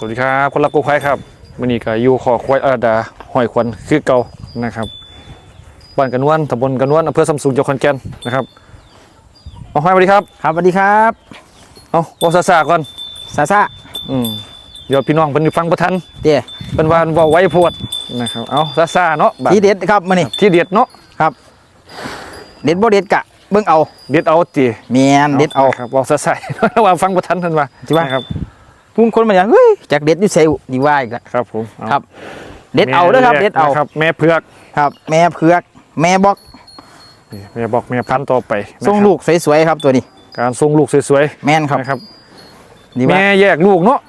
สวัสดีครับคนรักกูควายครับวันนี้ก็อยู่ขอควายอาดาหอยควันคือเก่านะครับบ้านกันนวนตำบลกันนวนอำเภอซัมซุงจังหวัดขอนแก่นนะครับเอาห้อยสวัสดีครับครับสวัสดีครับเอาบอกซาซาก่อนซาซาอืมเดี๋ยวพี่น้องเพิ่นอยู่ฟังบ่ทันเดี๋ยเพิ่นว่าเว้าไว้โพดนะครับเอาซาซาเนาะบัดทีเด็ดครับมื้อนี้ที่เด็ดเนาะเด็ดบ่เด็ดกะเบิ่งเอา เด็ดเอาติแม่นเด็ดเอาครับบอกซาซาว่าฟังบ่ทันเพิ่นว่าจิว่าครับ พุ่งคนมันอย่างเฮ้ยจักเด็ดอยู่ไสดีว่าอีกละครับผมอาครับ เด็ดเอาเด้อครับ เด็ดเอานะครับ แม่เผือกครับ แม่เผือก แม่บอกนี่แม่บอกแม่พันธุ์ต่อไปนะครับส่งลูกสวยๆครับตัวนี้ การส่งลูกสวยแม่นๆครับนะครับดีว่าแม่แยกลูกเนาะ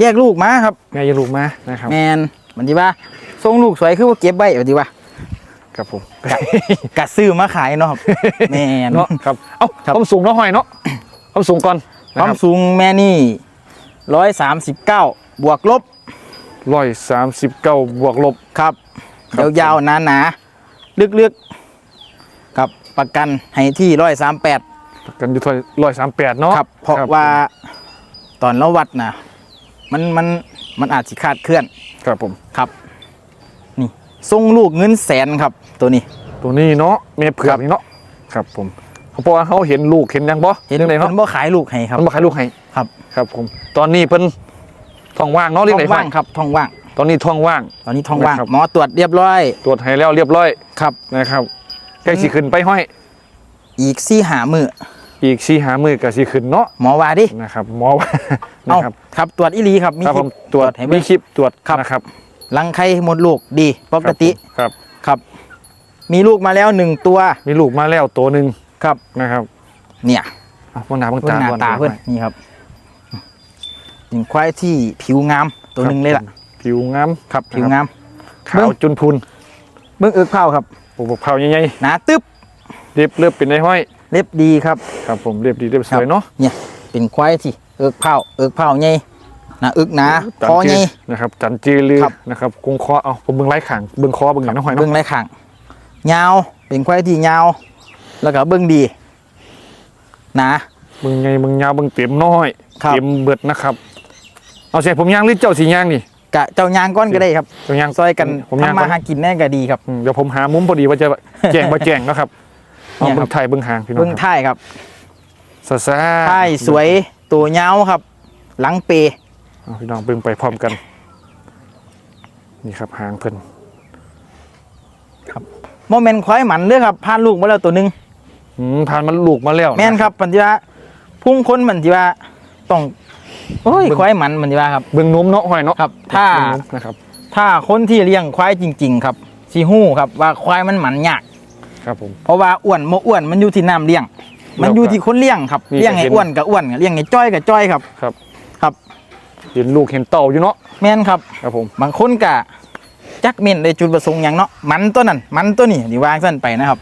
แยกลูกมาครับแม่แยกลูกมานะครับแม่นมันดีว่าส่งลูกสวยคือว่าเก็บไว้ว่าดีว่าครับผมกะซื้อมาขายเนาะครับแม่นเนาะครับเอ้าครับความสูงเนาะหอยเนาะความสูงก่อนความสูงแม่นี่ 139บวกลบร้อยสามสิบเก้าบวกลบครับครับยาวๆหนาๆลึกๆครับประกันให้ที่138กันอยู่ที่ร้อยสามแปดเนาะครับ เพราะว่าตอนเราวัดนะมันมันมันอาจสิคลาดเคลื่อนครับผม ครับ นี่ทรงลูกเงินแสนครับตัวนี้ ตัวนี้เนาะแม่เผือกนี่เนาะครับผม เพราะว่าเขาเห็นลูกเห็นยังบ่เห็นเรื่องไหนเพิ่เนาะนบ่ขายลูกให้ครับมันมาขายลูกให้ครับครับผม ตอนนี้เพิ่นท้องว่างเนาะเรื่ท้อองงไหนว่างครับท้องว่าง ตอนนี้ท้องว่าง ตอนนี้ท้องว่างนะครับ หมอตรวจเรียบร้อยตรวจให้แล้วเรียบร้อยครับ นะครับใกล้สิขึ้นไปห้อย อีกสี่หามืออีกสี่หามือกับสิขึ้นเนาะหมอว่าดินะครับหมอว่าเอ้านะครับครับตรวจอีหลีครับมีครับคผลิปมตรวจให้มีเบิ่งคลิปตรวจครับ นะครับรังไข่หมดลูกดีปกติครับครับ มีลูกมาแล้วหนึ่งตัว มีลูกมาแล้วตัวหนึ่ง ครับนะครับ เนี่ยเอาพวกหน้าเพิ่งเพิ่นตาหน้าก่อนตาเพิ่นนี่ครับเป็นควายที่ผิวงามตัวหนึ่งเลยล่ะ ผิวงามครับ ผิวงามขาวจุนพุนเบื้องเอิกเผาครับปลูกเผาใหญ่หนาตึ๊บๆเรียบเรียบเป็นในห้อยเล็บดีครับ ครับผมเรียบดีเรียบสวยเนาะเนี่ยเป็นควายที่เอิกเผาเอิกเผาใหญ่หนาเอิกหนาจัคอจืใหญ่นะครับจันจีลือครับนะครับกงคอเอาผมเบิ่งไร้ขางเบิ่งคอเบิ่งอย่างน้อยเบื้องเนาะไรข้างยาวเป็นควายที่ยาว แล้วก็เบื้องดีหนาเบิ่งไงเบิ่งยาวเบิ่งเต็มน้อยครับเต็มเบิดนะครับ เอาเสียผมย่างหรือเจ้าสีย่างนี่กะเจ้ายางก้อนก็ได้ครับเจ้าย่างซอยกันผมย่างทำมาก่อนหากินแน่ก็ดีครับอืมเดี๋ยวผมหามุมพอดีว่าจะแจ้งบ่แจ้งเนาะครับเอาเนี่ยครับเบิ่งไทยเบิ่งหางพี่น้องเบื้องครับท้ายครับซาซาท้ายสวยตัวยาวครับ หลังเปเอาพี่น้องเบิ่งไปพร้อมกัน นี่ครับหางเพิ่นโมเมนต์ควายหมันเด้อครับพานลูกมาแล้วตัวหนึง อืมผ่านมันลูกมาแล้วแม่นครับปัญญาพุ่งคนมันจิว่าต้องโอ้ยควายหมันมันจิว่าครับ เบิ่งนมเนาะห้อยเนาะครับถ้า เบิ่งนมนะครับ ถ้าคนที่เลี้ยงควายจริง ๆ ครับสิฮู้ครับว่าควายมันหมันยาก ครับผม เพราะว่าอ้วนโมอ้วนมันอยู่ที่น้ำเลี้ยง มันอยู่ที่คนเลี้ยงครับนี่เลี้ยงให้จะเห็น อ้วนกับอ้วนเลี้ยงให้จ้อยกับจ้อยครับ ครับครับ เห็นลูกเห็นเต่าอยู่เนาะแม่นครับ ครับผมบางคนกะจักเม่นได้จุดประสงค์อย่างเนาะมันตัวนั้นมันตัวนี้ดีวางสั้นไปนะครับ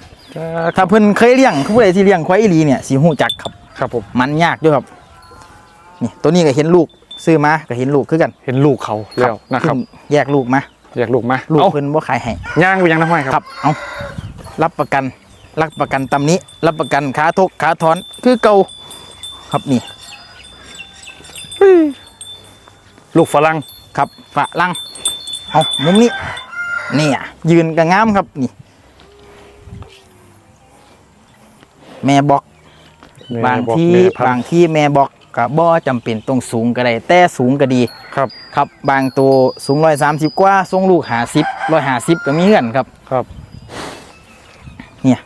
ถ้าเพิ่นเคยเลี้ยงผู้ใดที่เลี้ยงควายอีหลีเนี่ยสิฮู้จักครับครับผมมันยากด้วยครับ นี่ตัวนี้ก็เห็นลูกซื้อมาก็เห็นลูกคือกัน เห็นลูกเขาแล้วนะครับเพิ่งแยกลูกมาอยากลูกมาลูกเอาเพิ่นบ่ขายให้ย่างไปยังน้ำห้อยคครัรับบเอารับประกันรับประกันตำนี้ รับประกันขาทกขาถอนคือเก่าครับนี่ลูกฝรั่งครับฝรั่งเอามุมนี้เนี่ยยืนก็งามครับนี่ แม่บอกบางที่แม่พันธุ์บางที่แม่บอกกับบ่จำเป็นต้องสูงก็ได้แต่สูงก็ดีครับ ครับ บางตัวสูงร้อยสามสิบกว่าทรงลูกหาสิบร้อยหาสิบก็มีเงื่อนครับ ครับ เนี่ย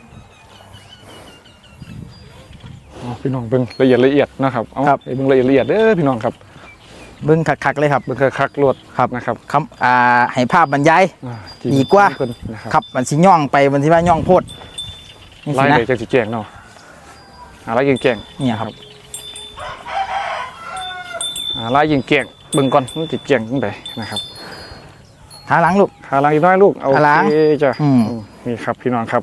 เอาพี่น้องเบิ่งละเอียดละเอียดนะครับ เอาครับ ไปเบิ่งละเอียดละเอียดเด้อพี่น้องครับเบิ้งคักๆเลยครับ เบิ่งคักๆรวดครับ นะครับคำอ่าให้ภาพบรรยาย อ่าดีกว่า เพิ่นนะครับครับมันสิย่องไปมันสิว่าย่องโพดนี่ไล่สินะ เลยจังสิแจ้งเนาะ อะไรยิงแกล้งเนี่ยครับอะไรยิงแกล้งเบิ่งก่อนมันสิแจ้งจังไดนะครับขาหลังลูกหาลังอีกน้อยลูกโอหาหลังเคจ้ะอืมอืมนี่ครับพี่น้องครับ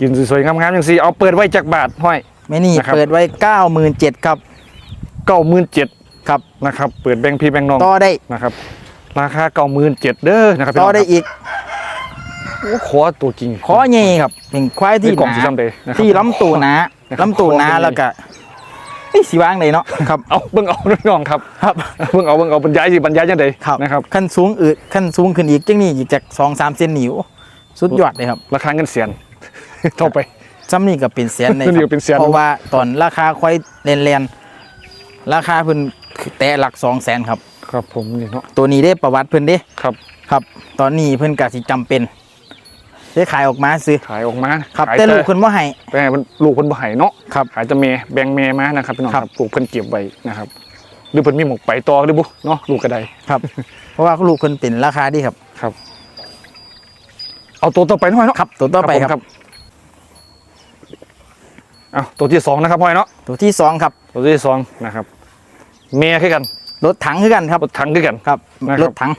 ยืนสวยๆงามๆจังซี่เอาเปิดไว้จักบาทห้อยไม่นี่นะครับเปิดไว้เก้าหมื่นเจ็ดครับ97,000ครับนะครับ เปิดแบ่งพี่แบ่งน้องต่อได้นะครับราคา97,000เด้อนะครับพี่ต่น้อองได้ครับอีกโอ้ขอตัวจริงขอเงี้ครับเป็นควายที่ที่กล่องหสีนาดำเดย์นะครับที่ลำตูหนานะครับ ลำตูหนาคอเป็นไงแล้วก็เอ้ยสิวางเลยเนาะครับ เอาเบิ่งเอาน้องครับครับเบิ่งเอาเบิ่งเอาบรรยายสิบรรยายจังไดครับนะครับขั้นสูงอืดขั้นสูงขึ้นอีกจังนี่อีกจากสองสามเซนนิ้วสุดยอดเลยครับราคาเงินเสียนเท่าไป ซ้ำนี่ก็เป็นแสนเลยคนี่รัก็เป็นแสนเพราะว่าตอนราคาควายเลนเลนๆราคาเพิ่นแตะหลักสองแสนครับ ครับผมนี่เนาะตัวนี้ได้ประวัติเพิ่นเด้ครับ ครับ ตอนนี้เพิ่นกะสิจำเป็น ได้ขายออกมาซื้อขายออกมาครับขายแต่ลูกเพิ่นบ่ให้แต่มันลูกเพิ่นบ่ให้เนาะครับขายแต่แม่แบ่งแม่มานะครับพี่น้องคครัรับบปลูกเพิ่นเก็บไว้นะครับหรือเพิ่นมีหมกไปต่อหรือบ่เนาะลูกกระไดครับ เพราะว่าลูกเพิ่นเป็นราคาดีครับครับ เอาตัวต่อไปหน่อยเนาะครับ ตัวต่อไปครับผมเอาตัวที่สองนะครับพ่อยเนาะตัวที่สองครับ ตัวที่สองนะครับ เมียคือกันรถถังคือกันครับรถถังคือกันครับนะครับรถถัง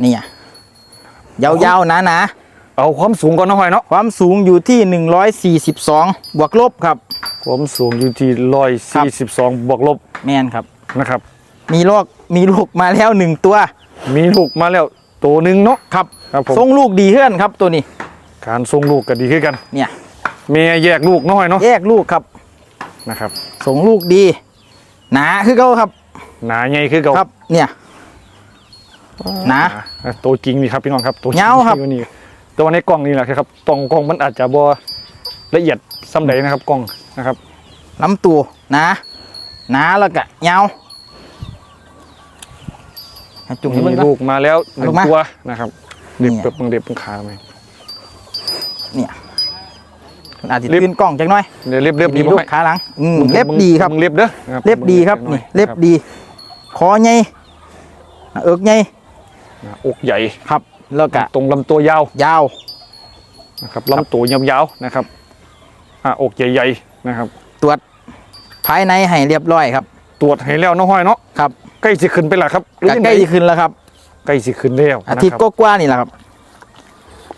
เนี่ยยาวๆหนา เอาความสูงก่อนนะพ่อยเนาะๆความสูงอยู่ที่ 142 บวกลบครับ ความสูงอยู่ที่ร้อยสี่สิบสองบวกลบแม่นครับ นะครับ มีลอกมีลูกมาแล้วหนึ่งตัว มีลูกมาแล้วตัวหนึ่งเนาะครับครับผมทรงลูกดีเพื่อนครับตัวนี้ การส่งลูกก็ดีขึ้นกันเนี่ยเมียแยกลูกน้อยเนาะแยกลูกครับนะครับส่งลูกดี หนาคือเขาครับ หนาใหญ่คือเก่าครับ เนี่ยหนาอะตัวจริงนี่ครับพี่น้องครับตัวจงเหงาครับอยู่นี่ แตัวาในกล้องนี่แหละครับตรงกล้องมันอาจจะบ่ละเอียดซ้ำใดนะครับกล้องนะครับลำตัวหนาหนาแล้วก็ยาวให้จุ่มให้เบิ่งมีก่อนลูกมาแล้วหนึ่ลูงกมาตัวนะครับเด็บเนี่ยเปิบเด็บเปิงขาไหมเนี่ยมันอาจจะรีบตื่นกล้องจังหน่อยเดี๋ยวเรียบเรียบดีมีบ่ลูกให้ขาหลังอืมมึงเล็บดีครับมึงเรียบเด้อนะครับเล็บดีครับมึงนี่หอยเล็บดีคอใหญ่หน้าเอิกใหญ่ครับอกใหญ่ครับ แล้วก็ตรงลำตัวยาวยาวนะครับลำตัวยาวๆนะครับอะอกใหญ่ๆนะครับ ตรวจภายในให้เรียบร้อยครับ ตรวจให้แล้วเน้องห้อยเนาะครับใกล้สิขึ้นไปและครับหรือก็ยังใกไงล้จะขึ้นแล้วครับใกล้สิขึ้นแล้วอานะทิตย์ครับกว่าๆนี่แหละครับ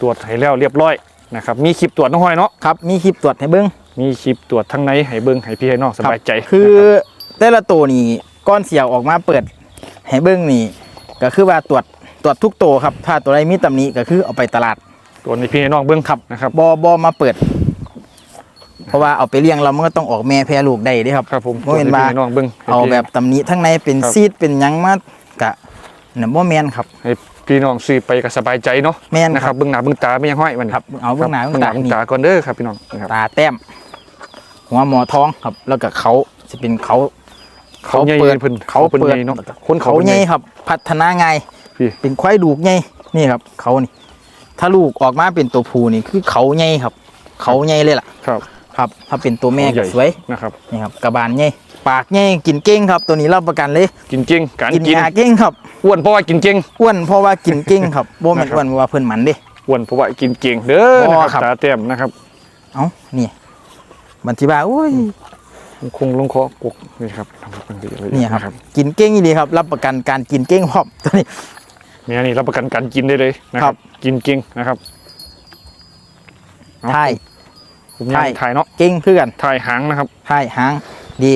ตรวจให้แล้วเรียบร้อยนะครับ มีคลิปตรวจเน้องห้อยเนาะครับมีคลิปตรวจให้เบิ้งมีคลิปตรวจทั้งในให้เบิ้งให้พี่ให้น้องสบายใจ คือนะครับแต่ละตัวนี่ก้อนเสียวออกมาเปิดให้เบิ้งนี่ ก็คือว่าตรวจ ตรวจทุกตัวครับ ถ้าตัวใดมีตำหนิก็คือเอาไปตลาดตรวจให้พี่ให้น้องเบิ้งครับนะครับบอบอมาเปิด เพราะว่าเอาไปเลี้ยงเรามันก็ต้องออกแม่แพร่ลูกได้เด้ครับครับผมบ่แม่นตรวจให้ว่าพี่ให้น้องเบิ้งให้เอาพี่แบบตำหนิทั้งในเป็นครับซีดเป็นหยังมากะน่ะบ่แมนครับให้พี่น้องซื้อไปก็สบายใจเนาะแม่นนะคครัรับบเบิ้งหน้าเบิ้งตาไม่ยังห้อยมันครับเอาเบื้องหน้าครับเบื้องตาเบิ้งนี่ตาก่อนเด้อครับพี่น้องนะครับตาแต้มหัวหมอทองครับ แล้วก็เขาจะเป็นเขาเขาใหญ่เปิดเพิ่นเขาเพิ่นเปิดใหญ่เนาะคนเขาเขาใหญ่ครับ พัฒนาง่าย พี่เป็นควายดูกใหญ่นี่ครับ เขานี่ ถ้าลูกออกมาเป็นตัวผู้นี่คือเขาใหญ่ครับ เขาใหญ่เลยล่ะ ครับ ครับ ถ้าเป็นตัวแม่เขาใหก็ญ่สวยนะครับนี่ครับกระบาลใหญ่ปากใหญ่กินเก่งครับ ตัวนี้รับประกันเลย กินจริงการกินกินยาเก่งครับอ้วนเพราะว่ากินจริงอ้วนเพราะว่ากินเก่งครับโบแม่นนะครับอ้วนเพราะว่าเพิ่นหมันเด้อ้วนเพราะว่ากินเก่งเด้ออ๋อนะคครัรับบตาแต้มนะครับ เอ้านี่บันทิบาโอ้ยคงลงคอกกนี่ครับทำเป็นดีเลยนี่ครับ กินเก่งอีหลีครับ รับประกันการกินเก่งพร้อมตัวนี้ เนี่ยนี่รับประกันการกินได้เลยนะคครัรับบกินเก่งนะครับเอาถ่ายผมยังถ่ายถ่ายเนาะเก่งคือกันถ่ายหางนะครับถ่ายหางดี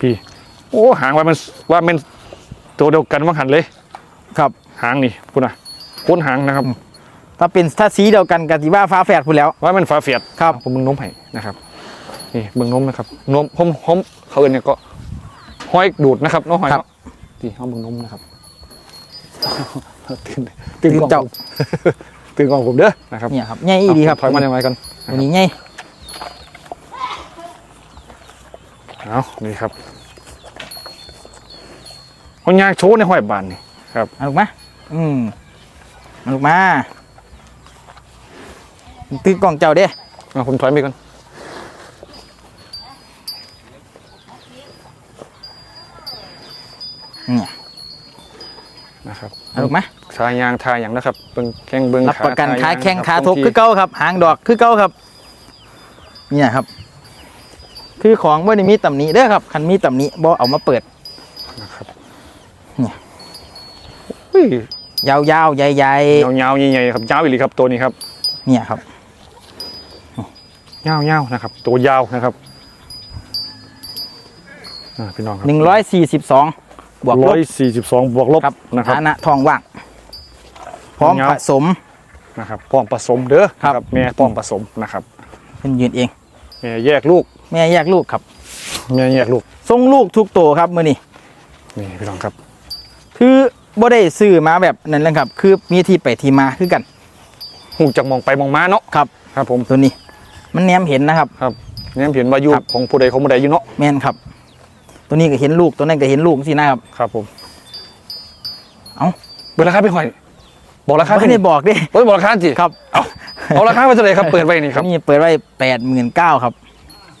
พี่โอ้หางว่ามันว่ามันตัวเดียวกันว่างหันเลย ครับหางนี่พูดนะพ้นหางนะครับ ถ้าเป็นถ้าสีเดียวกันกับที่ว่าฟ้าแฝดพูดแล้ว ว่ามันฝาเฟียดครับผมมึงน้มให้นะครับนี่เบิ่งน้มนะครับน้มผมผมเขาเอินเนี่ยก็ห้อยดูดนะครับเน้องห้อยครับเนาะที่เขาเบิ่งน้มนะครับ ตื่นตื่นกองเจ้าผมตื่นกล้องผมเด้อนะครับเนี่ยครับใหญ่อีดีครับถอยมายังไงกันตัวนี้ใหญ่เอานี่ครับเขายางโชว์ในห้อยบานนี่ครับมาลูกมาอืมมาลูกมาตื่นกล่องเจ้าเด้อาผมถอยไปก่อน เนี่ย นะครับมาลูกมาชายยางทายอย่างนะครับเบิ่งแข้งเบิ่งรับประกันทขายแข้งยขารับทบงทีคือเก้าครับ หางดอกคือเก้าครับ เนี่ยครับ คือของบ่ได้มีตำหนิเด้อครับคันมีตำหนิบ่เอามาเปิดนะครับเนี่ยอุ้ยยาวๆใหญ่ยาวๆใหญ่ๆครับยาวอีหลีครับตัวนี้ครับๆเนี่ยครับยาวๆนะครับ ตัวยาวนะครับอ่าพี่น้องครับ142บวกลร้อบยสี่สิบสอง บวกลบครับนะครับฐานะทองว่างพร้อมยาวผสม นะครับพร้อมผสมเด้อครับนะแม่พร้อมผสมนะครับเพิ่นยืนเอง แม่แยกลูกแม่แยกลูกครับแม่แยกลูกส่งลูกทุกตัวครับมื้อนี้นี่พี่น้องครับคือบ่ได้ซื้อมาแบบนั้นแหละครับ คือมีที่ไปที่มาคือกันหูจากมองไปมองมาเนาะครับ ครับผมตัวนี้ มันแนมเห็นนะครับ ครับนี่เห็นว่าอยู่ครับ ของผู้ใดของผู้ใดอยู่เนาะแม่นครับ ตัวนี้ก็เห็นลูกตัวนั้นก็เห็นลูกสินะครับ ครับผม เอ้าเปิดราคาไปหน่อย บอกราคาไปไม่ได้บอกดิเฮ้ยบอกราคาสิครับ เอาเอาราคาไปเท่าไหร่ครับ เปิดไว้นี่ครับ นี่เปิดไว้แปดหมื่นเก้าครับ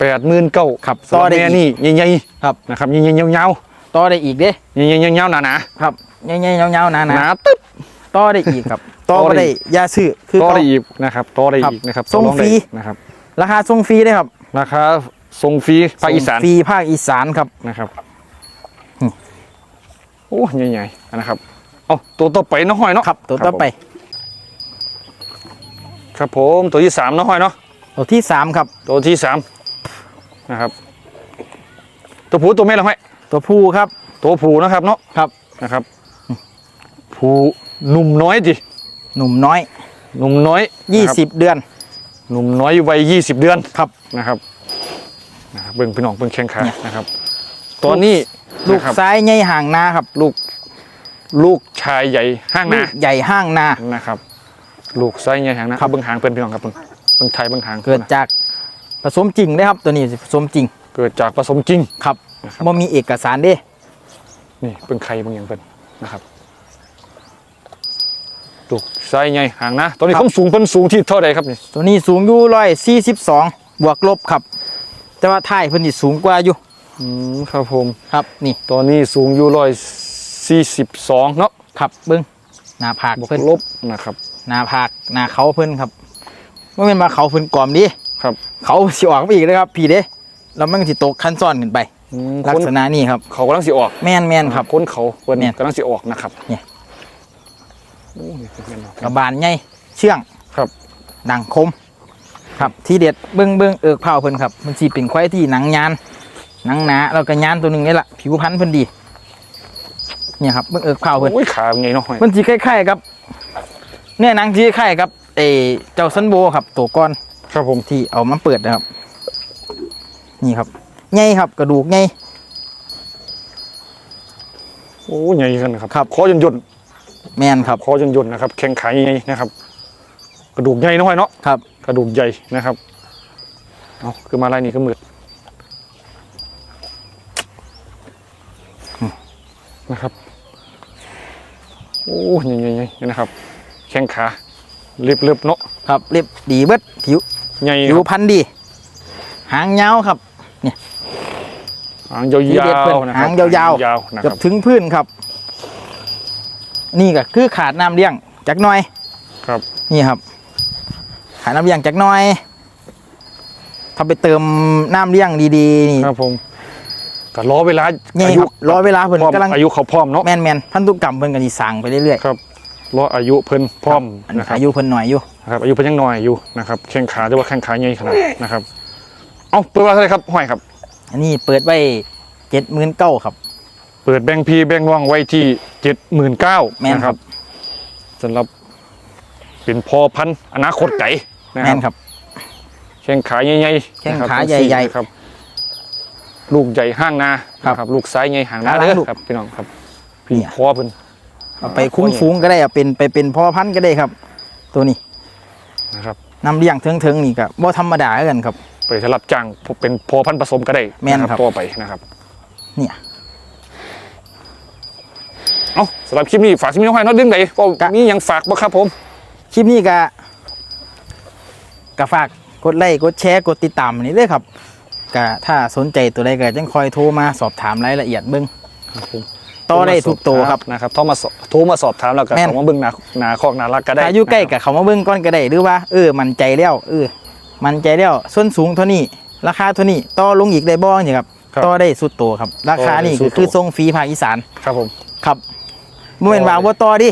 แปดหมื่นเก้าครับต่อต่อได้ได้อีกนี่ใหญ่ครับๆนะครับใหญ่ๆยาวต่อได้อีกเด้ๆใหญ่ๆยาวๆหนาครับใหญ่ๆยาวๆหนาๆๆหนาตึ๊บต่อได้อีกครับต่อต่อบ่ได้ได้ยาซื้อคือต่อต่อได้อีกนะครับต่อได้ครับอีกนะครับส่งต่อรอได้ฟรีนะครับ ราคาส่งฟรีได้ครับ ราคา ส่งฟรีภาคอีสานส่งฟรีภาคอีสานครับนะครับอืมโอ้ใหญ่ๆนะครับเอาตัวต่อไปน้องหอยเนาะครับ ตัวต่อไป ครับผมตัวที่สามน้องหอยเนาะตัวที่สามครับ ตัวที่สามนะครับ ตัวผู้ตัวแม่ละหอยตัวผู้ครับ ตัวผู้นะครับเนาะครับนะครับผู้หนุ่มน้อยจิหนุ่มน้อย หนุ่มน้อยยี่นะครับสิบเดือน หนุ่มน้อยวัยยี่สิบเดือนครับนะครับ นะครับเบิ่งพี่น้องเบิ่งแข้งขาเนี่ยนะครับ ตอนนี้ลูกนะครับซ้ายใหญ่ห่างนาครับ ลูกลูกชายใหญ่ห้างลูนากใหญ่ห้างนา นะครับ ลูกไส้ใหญ่หางนะครับเบิ่งหางเพิ่นพี่น้องครับเบิ่งเบิ่งไทยเบิ่งหางเกิดจากผสมจริงได้ครับ ตัวนี้ผสมจริงเกิดจากผสมจริง ครับนะครับ บ่มีเอกสารเด้ นี่เบิ่งไข่เบิ่งหยังเพิ่นนะครับลูกไส้ใหญ่หางนะตอนนี้ความสูงเพิ่นสูงที่เท่าใดครับนี่ตัวนี้สูงอยู่ร้อยสี่สิบสองบวกลบครับ แต่ว่าท้ายเพิ่นสิสูงกว่าอยู่อืมครับผม ครับนี่ตอนนี้สูงอยู่ร้อยสี่สิบสองเนาะครับเบิ้งหน้าผากบวกเพิ่นลบนะครับหน้าผากหน้าเขาเพิ่นครับว่าเป็นมาเขาเพิ่นกลอมดิครับเขาสิออกมาอีกเลยครับพี่เด้แล้วมันก็สิตกขั้นซ้อนขึ้นไปอืมลัคกนษณะนี้ครับ เขากำลังสิออกแม่นแม่นครับคนเขาเพิ่นเนี่ยกำลังสิออกนะครับเนี่ย โอ้ยเป็นไงเนาะ กระบาลใหญ่เชื่องครับ ดังคม ครับที่เด็ดเบิ้งเบิ้งเอิกเผาเพิ่นครับมันสิเป็นควายที่หนังยานหนังหนาแล้วก็ยานตัวหนึงนี่แหละผิวพรรณเพิ่นดีเนี่ยครับเบิ้งเอิกเผาเพิ่นโอ้ยขาเป็นไงเนาะหอยมันสิคล้ายๆกับ เนี่ยหนังสิคล้ายๆกับเออเจ้าซันโบครับ ตัวก้อนครับผมที่เอามาเปิดนะครับ นี่ครับใหญ่ครับกระดูกใหญ่โอ้ยใหญ่กันนะครับครับคอยนยนต์แมนครับคอยนยนต์นะครับแข้งขาใหญ่นะครับ กระดูกใหญ่เนาะหอยเนาะครับ กระดูกใหญ่นะครับเอาคือมาลายนี่ก็มืดอืมนะครับโอ้ยใหญ่ๆๆนะครับ แข้งขาเรียบๆเนาะครับเรียบดีเบิดผิวใหญ่ผิควรับพันธุ์ดี หางยาวครับหางยาทีเด็ดเพิ่วนๆนะครับหางยาวๆยาวๆนะคเกือรับบถึงพื้นครับ นี่ก็คือขาดน้ำเลี้ยงจักหน่อย ครับ นี่ครับ ขาดน้ำเลี้ยงจักหน่อยถ้าไปเติมน้ำเลี้ยงดีๆนี่ครับผมก็รอเวลานี่อาคยุรับรอเวลาเพิ่นพร้อมกำลังอายุเขาพร้อมเนาะแมนแมนๆพันธุกรรมเพิ่นก็สิสั่งไปเรื่อยครับรออายุเพิ่นพร้อมๆอันนะครับอายุเพิ่นหน่อยอยู่นะครับอายุเพิ่นยังน้อยอยู่นะครับแข้งขาแต่ว่าแข้งขาใหญ่ขนาดนะครับเอาเปิดว่าเท่าไหร่ครับห้อยครับ อันนี้เปิดไว้เจ็ดหมื่นเก้าครับ เปิดแบงค์พีแบงค์ว่างไว้ที่เจ็ดหมื่นเก้าแม่นครับสำหรับเป็นพอพันธุ์อนาคตไก่ นะแมครับนครับแข้งขาใหญ่ๆแข้งนะครับขาทั้สี่ใหญ่ๆนะครับ ลูกใหญ่ห้างนาครับนะครับลูกซ้ายใหญ่ห่างนาขาหลังเด้อลูกครับพี่น้องครับพี่เนี่ยพ่อเพิ่นเอาไปคุ้มฟูงก็ได้เอาเป็นไปเป็นพ่อพันธุ์ก็ได้ครับ ตัวนี้นะครับน้ำเลี้ยงเถิงๆนี่ก็บ่ธรรมดาเหมือนกันครับ ไปสลับจ้างเป็นพอพันธุ์ผสมก็ได้แม่นครับต่อไปนะครับ เนี่ยเอาสำหรับคลิปนี้ฝากคลิปนี้น้องให้น้องดึงไหนก็กะมีหยังฝากบ่ครับผม คลิปนี้ก็ ก็ฝากกดไลค์กดแชร์กดติดตามอันนี้เลยครับก็ถ้าสนใจตัวใดก็จังคอยโทรมาสอบถามรายละเอียดเบิ่งครับผมต่อได้ทุกตัวครับนะครับโทรมาสอบโทรมาสอบถามแล้วก็แม่นเขามาเบิ่งหนาหนาคอกหนารักก็ได้ถ้าอยู่ใกล้กับเขามาเบิ่งก่อนก็ได้หรือว่าเออมันใจแล้วเออมันใจแล้วส่วนสูงเท่านี้ราคาเท่านี้ต่อลงอีกได้บ้างนี่ครับครับต่อได้สุดโตวครับ ราคานี่ต่อได้สุก็ดโตคือทรงฟรีภาคอีสานครับผมครับบ่แม่นว่าบ่ต่อดิ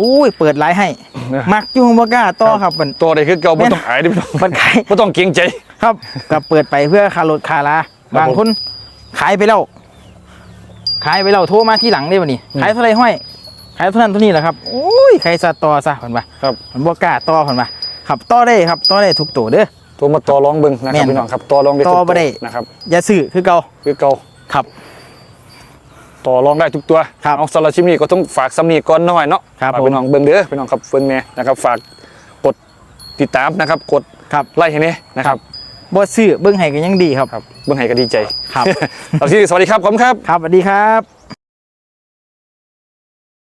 อุ้ยเปิดไลน์ให้นะมักอยู่บ่กล้าต่อครับมัน ตัวใดคือเก่าแม่ไม่นต้องอายดิพี่น้องมันขายไม่ต้องเกรงใจ ครับก็เปิดไปเพื่อคารถคาลาครับบางคนขายไปแล้วขายไปแล้วโทรมาที่หลังได้บ่นี่อืมขายเท่าไหรห้อยขายเท่านั้นเท่านี้แหละครับโอ้ยใครจะต่อซะเพิ่นว่าครับมันบ่กล้าต่อเพิ่นว่าครับต่อได้ครับต่อได้ทุกตัวเด้อตัวมาต่อรองเบิ่งนะครับแม่นพี่น้องครับต่อรองได้ต่ทุอกบ่ตัวได้นะครับอย่าซื้อคือเก่าคือเก่าครับ ต่อรองได้ทุกตัวครับเอาสำหรับชิมนี้ก็ต้องฝากสำนีก่อนหน่อยเนาะครับฝากผมพี่น้องเบิ่งเด้อพี่น้องครับเบิ่งแม่นะครับฝากกดติดตามนะครับ กดครับไลค์ให้แนี่นะครับบ่ซื้อเบิ่งให้ก็ยังดีครับครับเบิ่งให้ก็ดีใจครับเอาที่สวัสดีครับผมครับ ครับสวัสดีครับ